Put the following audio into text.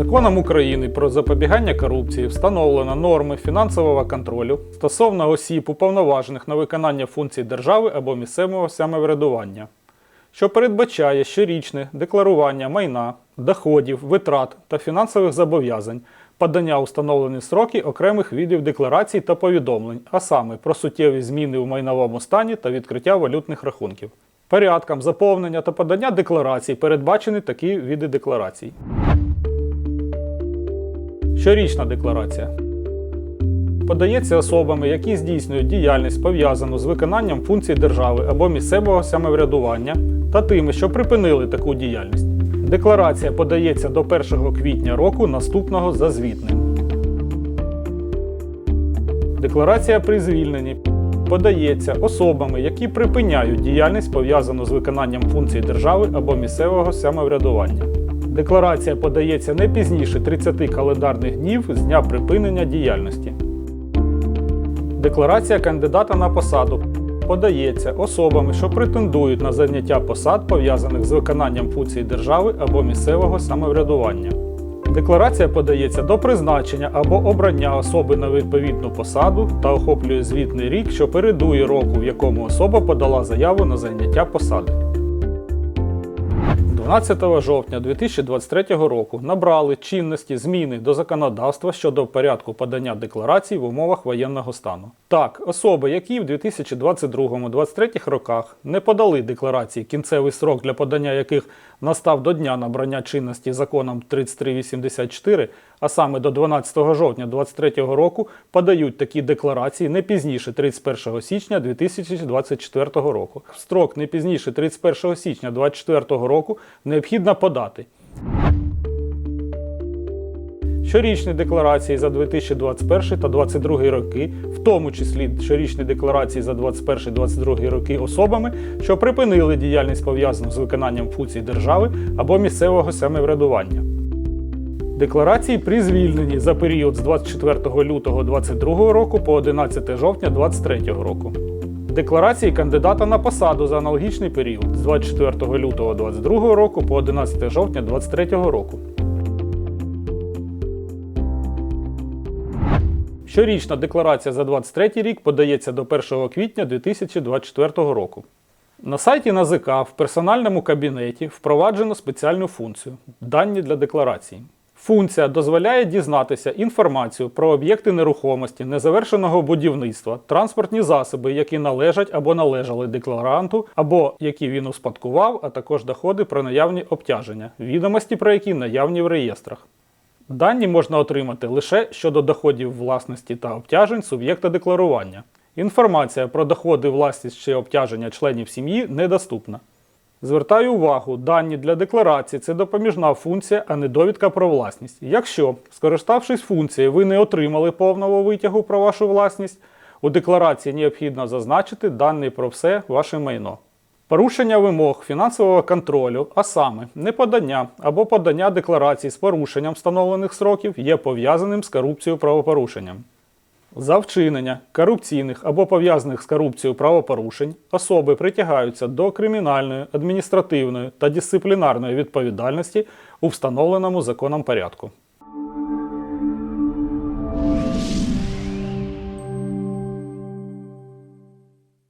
Законом України про запобігання корупції встановлено норми фінансового контролю стосовно осіб, уповноважених на виконання функцій держави або місцевого самоврядування, що передбачає щорічне декларування майна, доходів, витрат та фінансових зобов'язань, подання у встановлені строки окремих видів декларацій та повідомлень, а саме про суттєві зміни у майновому стані та відкриття валютних рахунків. Порядком заповнення та подання декларацій передбачені такі види декларацій. Щорічна декларація подається особами, які здійснюють діяльність пов'язану з виконанням функцій держави або місцевого самоврядування та тими, що припинили таку діяльність. Декларація подається до 1 квітня року наступного за звітним. Декларація при звільненні подається особами, які припиняють діяльність пов'язану з виконанням функцій держави або місцевого самоврядування. Декларація подається не пізніше 30 календарних днів з дня припинення діяльності. Декларація кандидата на посаду подається особами, що претендують на заняття посад, пов'язаних з виконанням функцій держави або місцевого самоврядування. Декларація подається до призначення або обрання особи на відповідну посаду та охоплює звітний рік, що передує року, в якому особа подала заяву на заняття посади. 12 жовтня 2023 року набрали чинності зміни до законодавства щодо порядку подання декларацій в умовах воєнного стану. Так, особи, які в 2022-2023 роках не подали декларації, кінцевий срок для подання яких настав до дня набрання чинності законом 3384, а саме до 12 жовтня 2023 року, подають такі декларації не пізніше 31 січня 2024 року. Строк не пізніше 31 січня 2024 року необхідно подати щорічні декларації за 2021 та 2022 роки, в тому числі щорічні декларації за 2021-2022 роки особами, що припинили діяльність пов'язану з виконанням функцій держави або місцевого самоврядування. Декларації при звільненні за період з 24 лютого 2022 року по 11 жовтня 2023 року. Декларації кандидата на посаду за аналогічний період з 24 лютого 2022 року по 11 жовтня 2023 року. Щорічна декларація за 23 рік подається до 1 квітня 2024 року. На сайті НАЗК в персональному кабінеті впроваджено спеціальну функцію дані для декларації. Функція дозволяє дізнатися інформацію про об'єкти нерухомості, незавершеного будівництва, транспортні засоби, які належать або належали декларанту, або які він успадкував, а також доходи про наявні обтяження, відомості про які наявні в реєстрах. Дані можна отримати лише щодо доходів власності та обтяжень суб'єкта декларування. Інформація про доходи, власність чи обтяження членів сім'ї недоступна. Звертаю увагу, дані для декларації це допоміжна функція, а не довідка про власність. Якщо, скориставшись функцією, ви не отримали повного витягу про вашу власність, у декларації необхідно зазначити дані про все ваше майно. Порушення вимог фінансового контролю, а саме неподання або подання декларацій з порушенням встановлених сроків, є пов'язаним з корупцією правопорушенням. За вчинення корупційних або пов'язаних з корупцією правопорушень особи притягаються до кримінальної, адміністративної та дисциплінарної відповідальності у встановленому законом порядку.